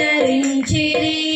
ధరించిరి